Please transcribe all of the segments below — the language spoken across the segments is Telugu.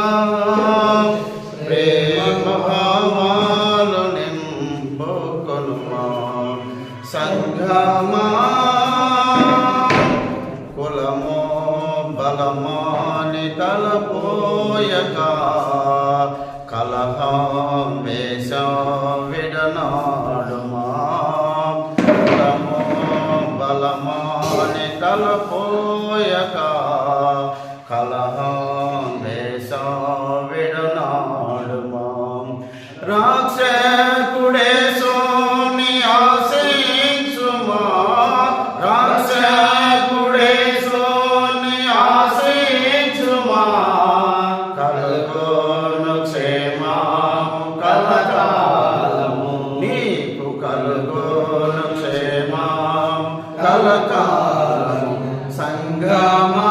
와. Sangama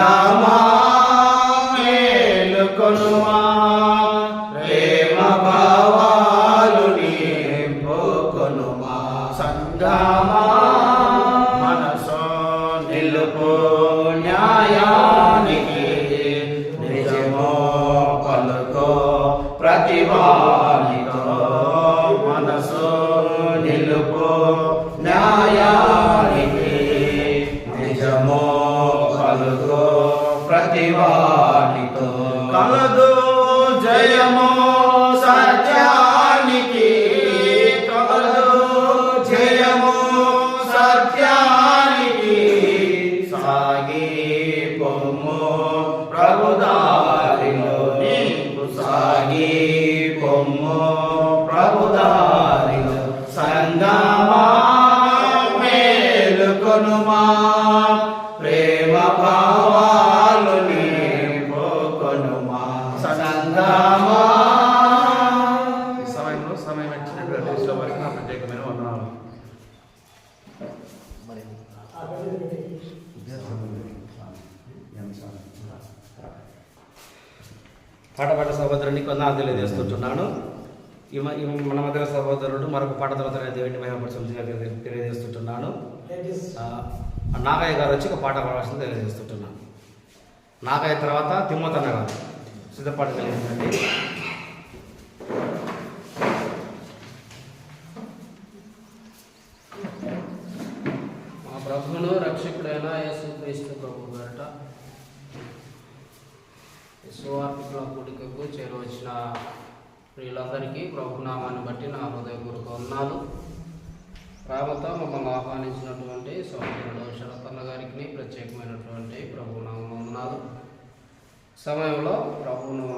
নামা కొనుమా ప్రేమ భావాలు కొనుమా సంగమా ఈ సమయంలో సమయం ఇచ్చినటువంటి ఇసుల నా ప్రత్యేకమైన వందనాలు. పాటపాట సహోదరుని కొందాంజలి చేస్తుంటున్నాను ఈమె మన మధ్య సహోదరుడు మరొక పాట తర్వాత దేవుడిని మహిమపరచం తెలియజేస్తుంటున్నాను. నాగయ్య గారు వచ్చి ఒక పాట పాడాల్సింది తెలియజేస్తుంటున్నాను నాగయ్య తర్వాత తిమ్మతన్న గారు. సిద్ధపాటు తెలియజేయండి. మా ప్రభువును రక్షకుడైన యేసు క్రీస్తు ప్రభు గారట. విశ్వార్థికుల కూడికకు చేరవచ్చిన ప్రియులందరికీ ప్రభునామాన్ని బట్టి నా హృదయపూర్వక ఉన్నాను కాబట్టి మమ్మల్ని ఆహ్వానించినటువంటి సోదరుడు శరత్న గారికి ప్రత్యేకమైనటువంటి ప్రభునామనాలు సమయంలో ప్రభువును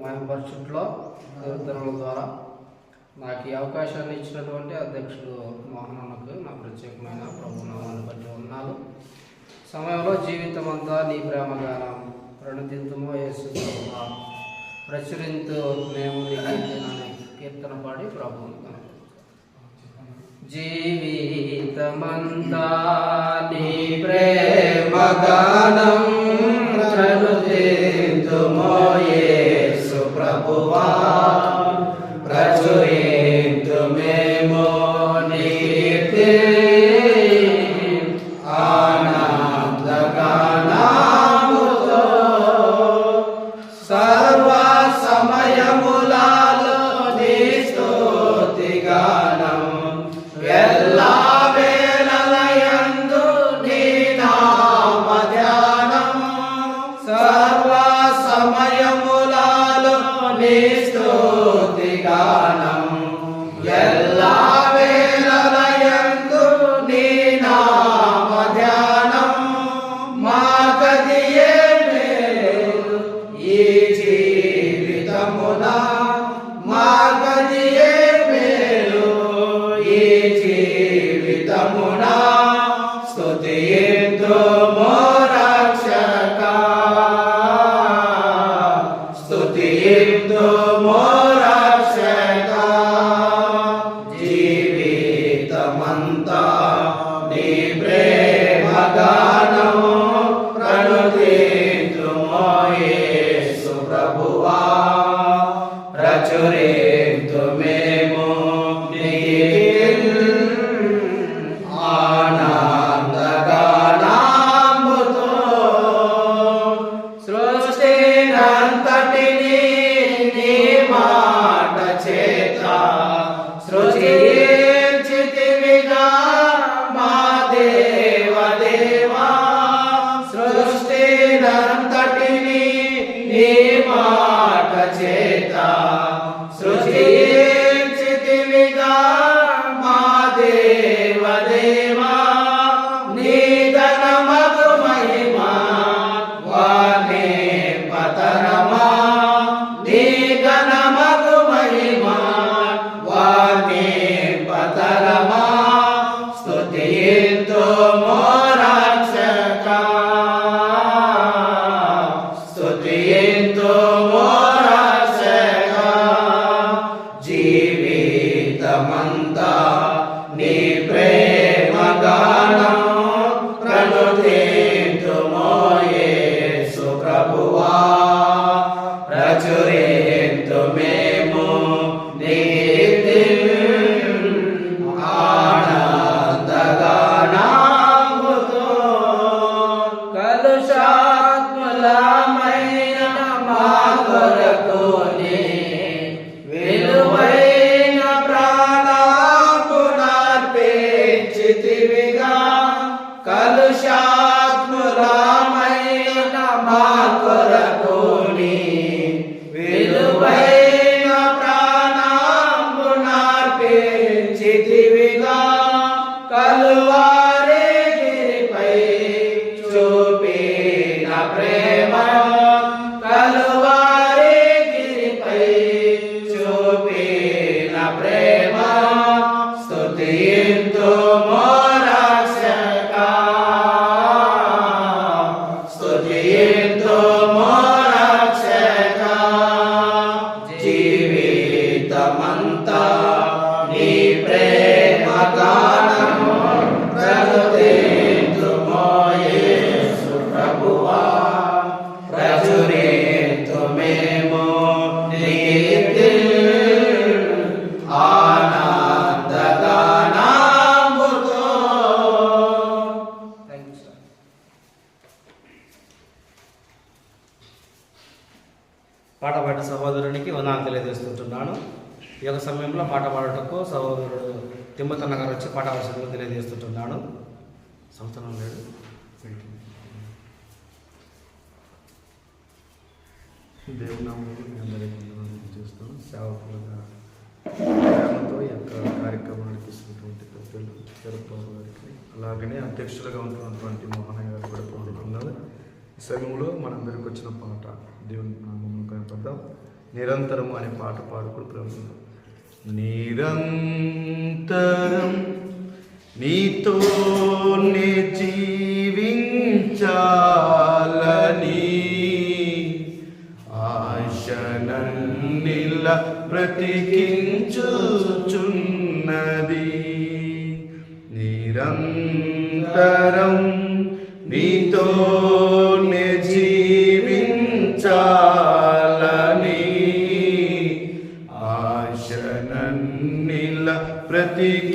మహిమపరచుట్లో కీర్తనల ద్వారా నాకు ఈ అవకాశాన్ని ఇచ్చినటువంటి అధ్యక్షుడు మోహనన్నకు నా ప్రత్యేకమైన ప్రభునామాన్ని బట్టి ఉన్నాను సమయంలో జీవితం అంతా నీ ప్రేమగానం ప్రణుతింతుమో. యేసు ప్రచురింతు మేము నీ కీర్తన పాడి ప్రభువు జీవితమంతా నీ ప్రేమ మగానం ప్రనుదింతుమో యేసు ప్రభువా. ప్రచురింతుమేమో నీ ఆనందగానాముతో. సర్వ సమయము Cristo. ప్రాణాపునర్పించితివిగా కలువా సహోదరునికి వందనాలు తెలియజేస్తుంటున్నాను. ఈ యొక్క సమయంలో పాట పాడటకు సహోదరుడు తిమ్మతన్న గారు వచ్చి పాట అవసరం తెలియజేస్తుంటున్నాను. సంవత్సరం లేడు దేవునామంలో మీ అందరికీ వందనాలు సేవకులుగా ప్రేమతో ఈ యొక్క కార్యక్రమానికి ఇస్తున్నటువంటి పెద్దలు చెరపాల గారికి అలాగనే అధ్యక్షులుగా ఉంటున్నటువంటి మోహనయ్య గారు కూడా పాల్గొన్నారు సమయంలో మనందరికి వచ్చిన పాట దేవుని నామమును కనపడదాం. నిరంతరము అనే పాట పాడుకుని ప్రభుత్వం నిరంతరం నీతోనే జీవించాలని ఆశనన్నిల ప్రతికించుచున్నది నిరంతరం Hare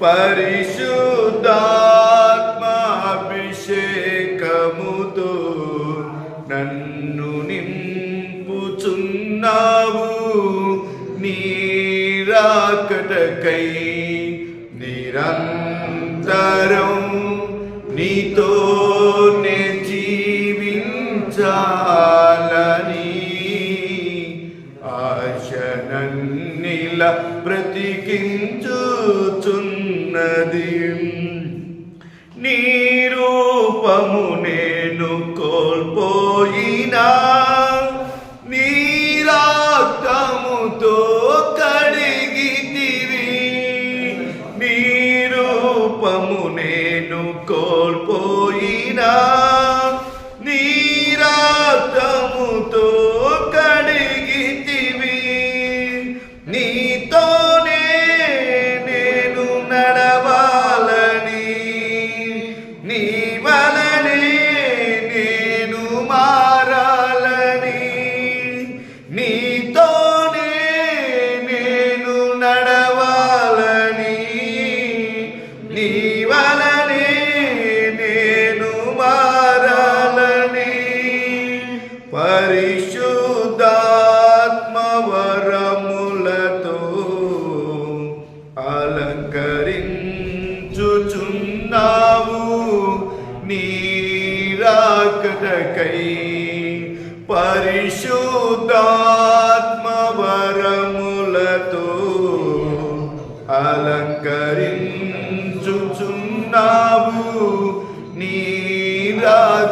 పరిశుద్ధాత్మాభిషేకముతో నన్ను నింపుచున్నావు. నీరాకటకై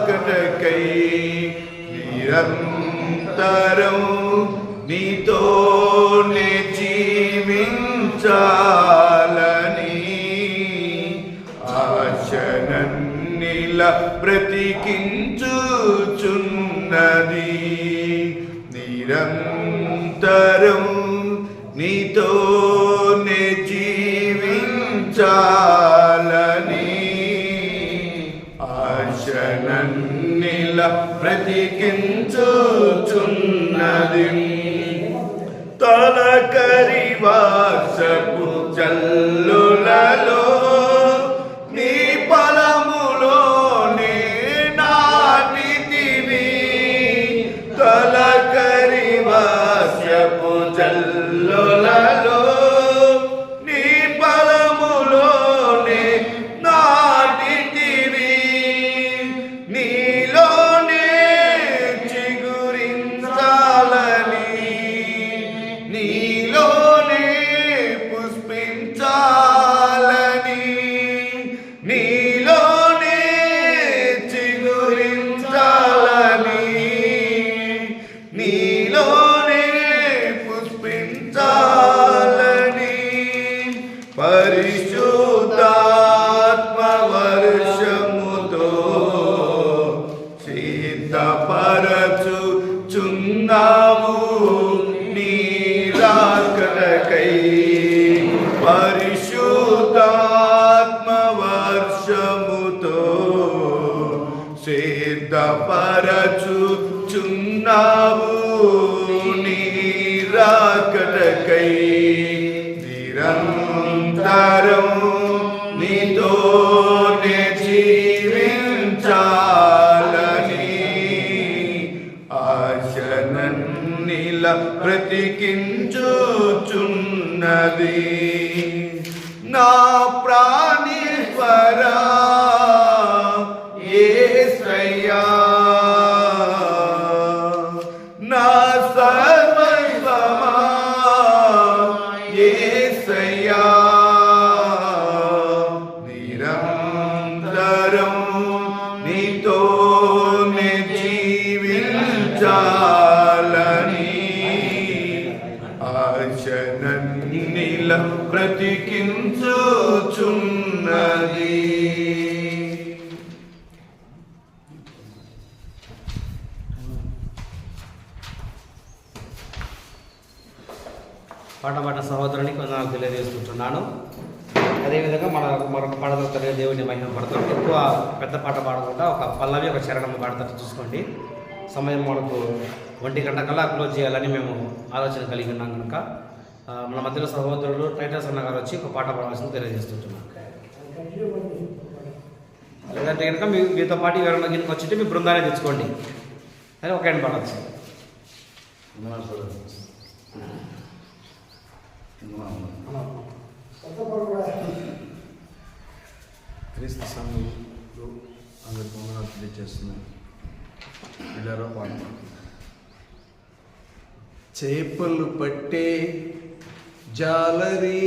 కృపకై నిరంతరం నీతోనే జీవించా బ్రతికించుచున్నది. తలకరి వాసపు చల్ల నీరాకరకై నిరంతరం నీతోనే జీవించాలని ఆశనన్నిల బ్రతికించుచున్నది. పాట పాట సహోదరునికి వందనాలు తెలియజేసుకుంటున్నాను అదేవిధంగా మన మరొక పాటతో దేవుని మహిమ పడతాం. ఎక్కువ పెద్ద పాట పాడకుండా ఒక పల్లవి ఒక చరణం పాడతారు చూసుకోండి. సమయం మనకు ఒంటి గంట కల్లా క్లోజ్ చేయాలని మేము ఆలోచన కలిగి ఉన్నాం కనుక మన మధ్యలో సహోదరుడు టైటస్ అన్న గారు వచ్చి ఒక పాట పాడవలసింది తెలియజేస్తుంటున్నాం లేదంటే కనుక మీ మీతో పాటు ఎవరైనా గిన్నెకి వచ్చింటే మీ బృందాన్ని తెచ్చుకోండి. అని ఒక ఆయన పాడచ్చు క్రీస్తు సంఘంలో అందరికి వందనాలు తెలియజేస్తున్నాను పిల్లరా పాట చేపలు పట్టే జాలరీ.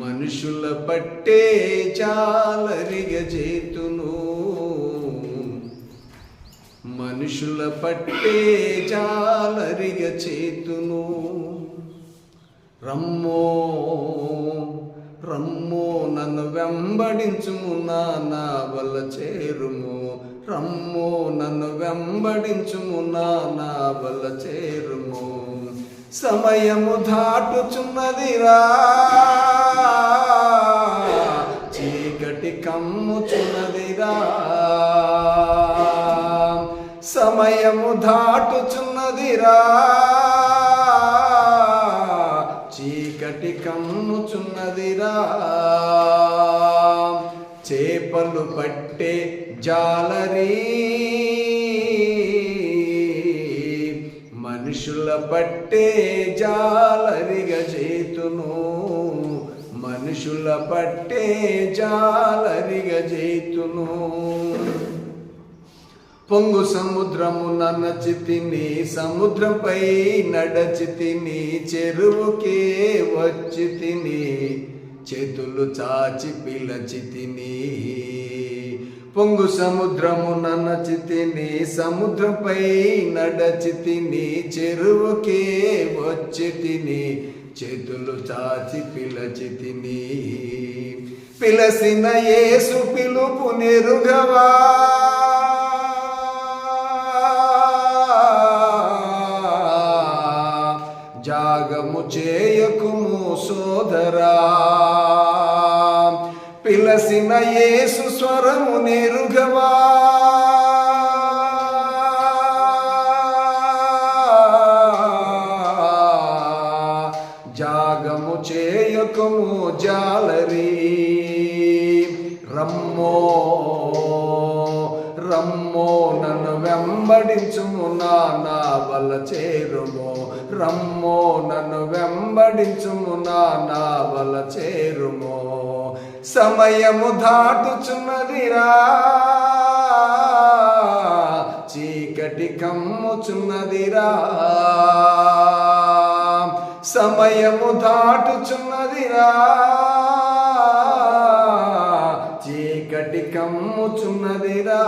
మనుషుల పట్టే జాలరిగ చేతును. మనుషుల పట్టే జాలరిగ చేతును. రమ్మో రమ్మో నన్ను వెంబడించుము నా వల్ల చేరుము. రమ్మో నన్ను వెంబడించుము నా నా వల్ల చేరుము. సమయము దాటుచున్నదిరా. చీకటి కమ్ముచున్నదిరా. సమయము దాటుచున్నదిరా. చీకటి కమ్ముచున్నదిరా చేపలు పట్టే జాలరీ. మనుషుల పట్టే జాలరిగ చేతును మనుషుల పట్టే జాలరిగ చేతును పొంగు సముద్రము నన్నచి తిని సముద్రంపై నడచి తిని చెరువుకే వచ్చి తిని చేతులు చాచి పిలచి తిని పొంగు సముద్రము నన్నచి తిని సముద్రంపై నడచి తిని చెరువుకే వచ్చి తిని చేతులు చాచి పిలచి తిని పిలసిన యేసు పిలుపు నెరుగవా? పిలసిన యేసు స్వరము నెరుగవా జాగము చేయకము జాలరి. రమ్మో రమ్మో నన్ను వెంబడించుము నా నా వల్ల చేరుమో. రమ్మో నన్ను వెంబడించుము నా నా వల్ల చేరుమో. సమయము దాటుచున్నదిరా. చీకటి కమ్ముచున్నదిరా. సమయము దాటుచున్నదిరా. చీకటి కమ్ముచున్నదిరా.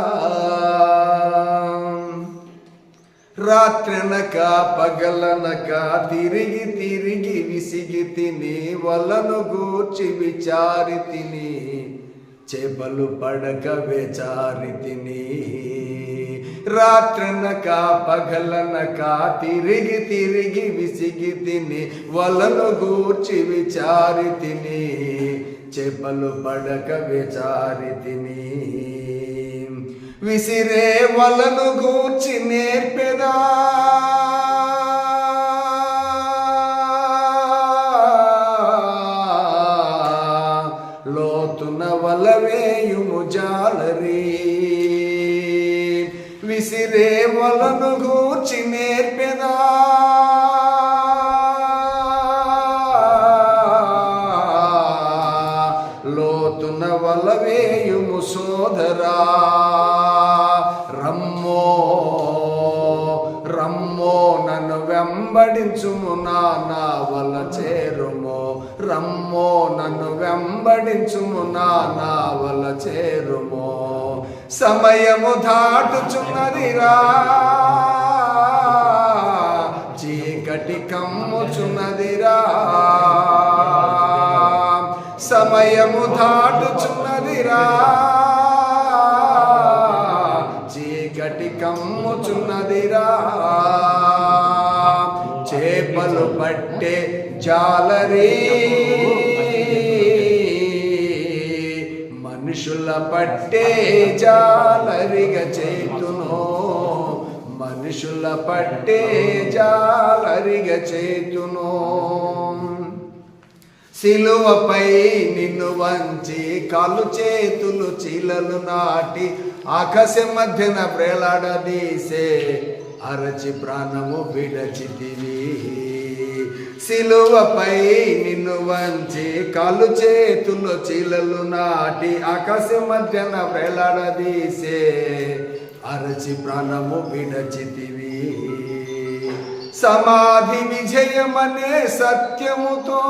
రాత్రనక పగలనక తిరిగి తిరిగి విసిగి తిని వలను గూర్చి విచారి తిని చేపలు పడక వేచారి తిని. రాత్రనక పగలనక తిరిగి తిరిగి విసిగి తిని వలను గూర్చి విచారి తిని చేపలు పడక విచారి తిని. విసిరే వలను గూర్చి నేర్పెదా. వెంబడించుము నా నావల చేరుమో. రమ్మో నన్ను వెంబడించుము నా నావల చేరుమో. సమయము దాటుచున్నదిరా. చీకటి కమ్ముచున్నదిరా. సమయము దాటుచున్నదిరా. పట్టే మనుషుల పట్టే జాలరిగ చేతును. మనుషుల పట్టే జాలరిగ చేతును. సిలువపై నిన్ను వంచి కాలు చేతులు చీలలు నాటి ఆకాశం మధ్యన ప్రేలాడదీసే అరచి ప్రాణము విడచితివి. సిలువపై నిన్ను వంచి కాలు చేతులు చీలలు నాటి ఆకాశం మధ్యన వేలాడదీసే అరచి ప్రాణము విడచితివి. సమాధి విజయమనే సత్యముతో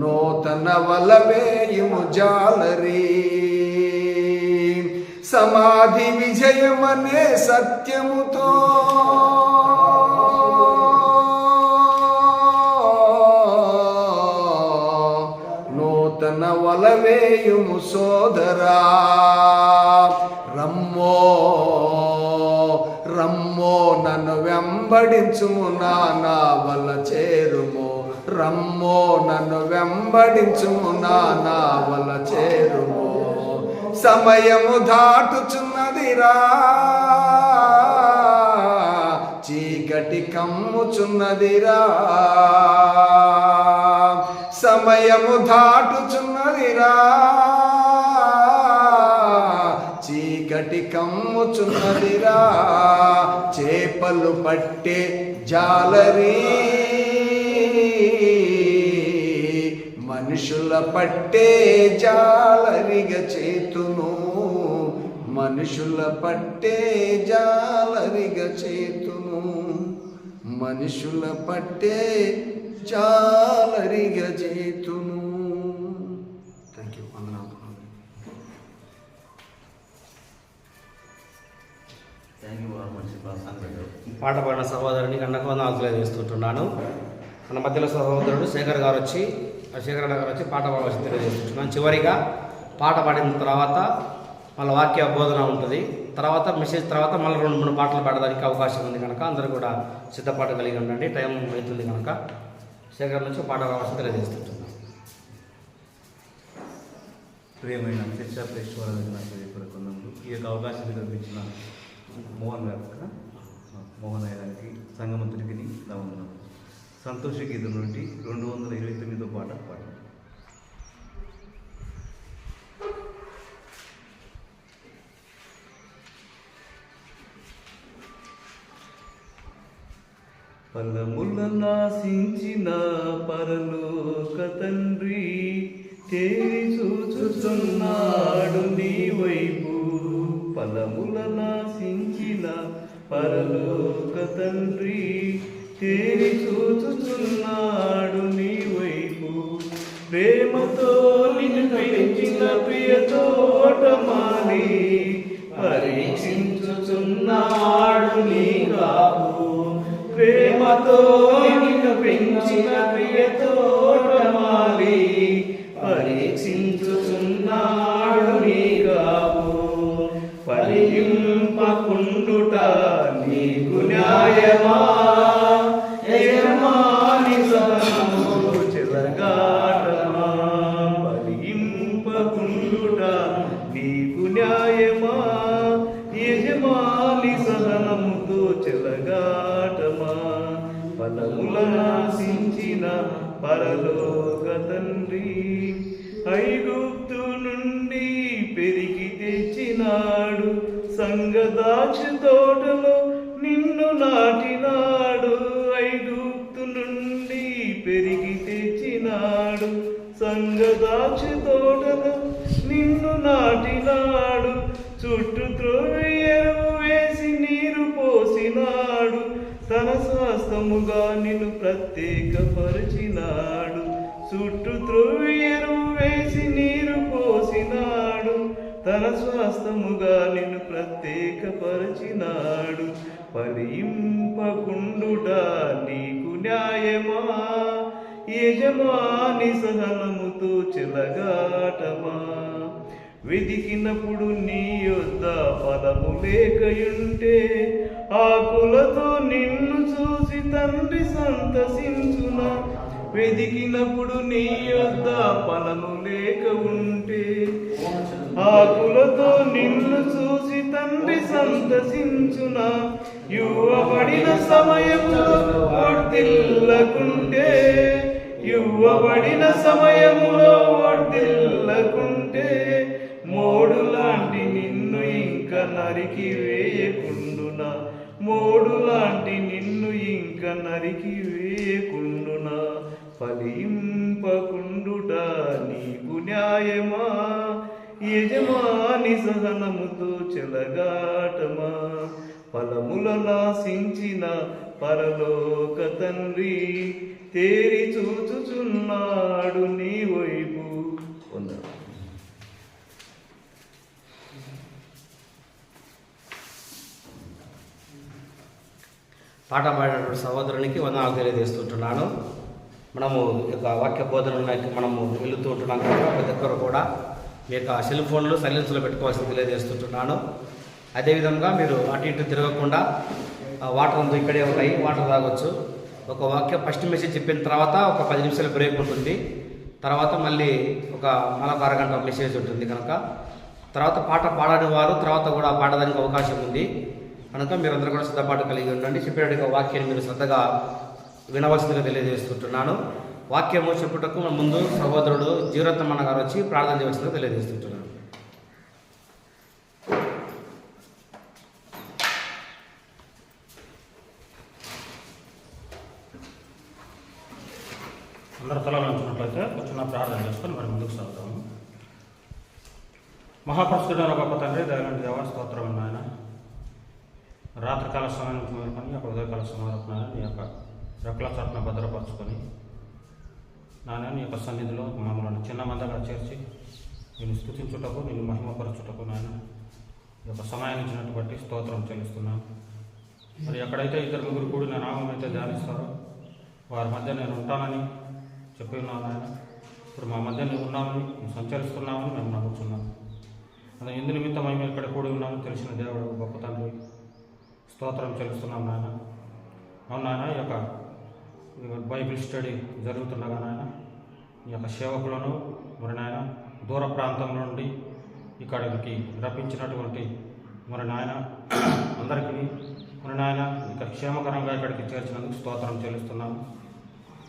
నూతన వలవేయము జాలరి. సమాధి విజయమనే సత్యముతో. నూతన వలవేయుము సోదరా. రమ్మో రమ్మో నన్ను వెంబడించుము నా వల చేరుము. రమ్మో నన్ను వెంబడించుము నా వల చేరుము. సమయము దాటుచున్న ఉందిరా చీకటి కమ్ముచున్నదిరా. సమయము దాటుచున్నదిరా. చీకటి కమ్ముచున్నదిరా. చేపలు పట్టే జాలరీ. మనుషుల పట్టే జాలరిగ చేతును. మనుషుల పట్టే జాలరిగ చేతును. మనుషుల పట్టే జాలరిగ చేతును. థ్యాంక్ యూ వందనాలు. పాట పాడిన సహోదరుని కన్నకు వందనాలు తెలియజేస్తుంటున్నాను. మన మధ్యలో సహోదరుడు శేఖర్ గారు వచ్చి ఆ శేఖర్ అన్న గారు వచ్చి పాట పాడవలసి తెలియజేస్తుంటున్నాను చివరిగా పాట పాడిన తర్వాత మళ్ళీ వాక్య బోధన ఉంటుంది. తర్వాత మెసేజ్ తర్వాత మళ్ళీ రెండు మూడు పాటలు పాడడానికి అవకాశం ఉంది కనుక అందరూ కూడా సిద్ధపాటు కలిగి ఉండండి. టైం అవుతుంది కనుక శేఖర్ నుంచి పాట పాడవలసి తెలియజేస్తుంటున్నాను ప్రియమైన శిక్షాప్రేశ్వర కొన్నందుకు ఈ యొక్క అవకాశం కల్పించిన మోహన్ గారు మోహన్ అయ్య గారికి సంగమంతుడికి సంతోష గీతం నుండి రెండు వందల ఇరవై తొమ్మిదో పాట పాట ఫలములనాశించిన పరలోక తండ్రి తేరి చూచుచున్నాడు నీ వైపు. ఫలములనాశించిన పరలోక తండ్రి తేరి చూచుచున్నాడు నీ వైపు. ప్రేమతో నిన్ను పెంచిన ప్రియ తోటమాలి పరీక్షించుచున్నాడు నీ కా ప్రేమతో నిన్ను పెంచిన ప్రియ ద్రాక్ష తోటలో నిన్ను నాటినాడు. ఐగుప్తు నుండి పెరిగి తెచ్చినాడు. సంగ ద్రాక్ష తోటలో నిన్ను నాటినాడు. చుట్టూ త్రోవి ఎరువు వేసి నీరు పోసినాడు. తన స్వాస్థముగా నిన్ను ప్రత్యేకపరిచినాడు. చుట్టూ త్రోవి ఎరువు వేసి నీరు పోసినాడు. తన స్వాస్థముగా నిన్ను ప్రత్యేకపరిచినాడు. ఫలింపకుండుట నీకు న్యాయమా? యజమాని సహనముతో చెలగాటమా? వెదికినప్పుడు నీ యొద్ద ఫలము లేకయుంటే ఆకులతో నిన్ను చూసి తండ్రి సంతసించున? వెదికినప్పుడు నీ యొద్ద ఫలము లేక ఉంటే ఆకులతో నిన్ను చూసి తండ్రి సంతసించున యువబడిన సమయములో వర్తిల్లకుంటే యువబడిన సమయములో వర్తిల్లకుంటే మోడు లాంటి నిన్ను ఇంక నరికి వేయకుండునా? మోడు లాంటి నిన్ను ఇంకా నరికి వేయకుండునా? ఫలింపకుండుట నీకు న్యాయమా? యజమాని సహనముతో చెలగాటమా? ఫలముల నాశించిన పరలోక తండ్రి తేరి చూచుచున్నాడు నీ వైపు. వందనాలు. పాట పాడినటువంటి సహోదరునికి వందనాలు తెలియజేస్తుంటున్నాను. మనము ఈ యొక్క వాక్య బోధనలోకి మనము వెళుతూ ఉంటున్నాం కనుక ప్రతి ఒక్కరు కూడా. మీ యొక్క సెల్ ఫోన్లు సైలెన్స్లో పెట్టుకోవాల్సి తెలియజేస్తుంటున్నాను. అదేవిధంగా మీరు అటు ఇటు తిరగకుండా వాటర్ ఉంది ఇక్కడే ఉన్నాయి వాటర్ తాగొచ్చు. ఒక వాక్య ఫస్ట్ మెసేజ్ చెప్పిన తర్వాత ఒక పది నిమిషాల బ్రేక్ ఉంటుంది. తర్వాత మళ్ళీ ఒక మరొక అరగంట మెసేజ్ ఉంటుంది కనుక. తర్వాత పాట పాడని వారు తర్వాత కూడా పాడడానికి అవకాశం ఉంది. కనుక మీరందరూ కూడా సిద్ధపాటు కలిగి ఉండండి. చెప్పేట వాక్యాన్ని మీరు శ్రద్ధగా వినవలసిందిగా తెలియజేస్తుంటున్నాను. వాక్యము చెప్పుటకు ముందు సహోదరుడు జీవరత్నమన్న గారు వచ్చి ప్రార్థన చేయవలసిందిగా తెలియజేస్తుంటున్నాను. అందరూ తల ఉంచినట్లయితే ప్రార్థన చేసుకొని మరి ముందుకు సాగుతాము. మహాపరిశుద్ధుడైన గొప్ప తండ్రి దైవం దేవ స్తోత్రం నాయన. రాత్రికాల సమయానికి మేలుకొని అక్కడ ఉదయకాల సమయానికి నాయన నీ యొక్క రెక్కల చట్న భద్రపరచుకొని నాయన యొక్క సన్నిధిలో మమ్మల్ని చిన్న మందగా చేర్చి నేను స్థుతించుటకు నేను మహిమపరచుటకు నాయన ఈ యొక్క సమయాన్ని ఇచ్చినట్టు బట్టి స్తోత్రం చెల్లిస్తున్నాను మరి ఎక్కడైతే ఇద్దరు ముగ్గురు కూడి నా నామం అయితే ధ్యానిస్తారో వారి మధ్య నేను ఉంటానని చెప్పి ఉన్నాను ఆయన ఇప్పుడు మా మధ్య నువ్వు ఉన్నామని నువ్వు సంచరిస్తున్నామని మేము నమ్ముతున్నాం అది ఎందు నిమిత్తం మేము ఇక్కడ కూడి ఉన్నాము తెలిసిన దేవుడు గొప్ప తండ్రి స్తోత్రం చెల్లిస్తున్నాం నాయన అవును నాయన ఈ యొక్క బైబిల్ స్టడీ జరుగుతుండగా నాయన ఈ యొక్క సేవకులను మరి నాయన దూర ప్రాంతం నుండి ఇక్కడికి రప్పించినటువంటి మరి నాయన అందరికీ మరి నాయన ఇక క్షేమకరంగా ఇక్కడికి చేర్చినందుకు స్తోత్రం చెల్లిస్తున్నాము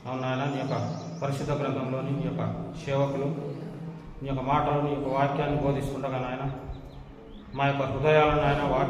అవును నాయన నీ యొక్క పరిశుద్ధ గ్రంథంలోని నీ యొక్క సేవకులు నీ యొక్క మాటలు నీ యొక్క వాక్యాన్ని బోధిస్తుండగా నాయన మా యొక్క హృదయాలను నాయన వాక్యం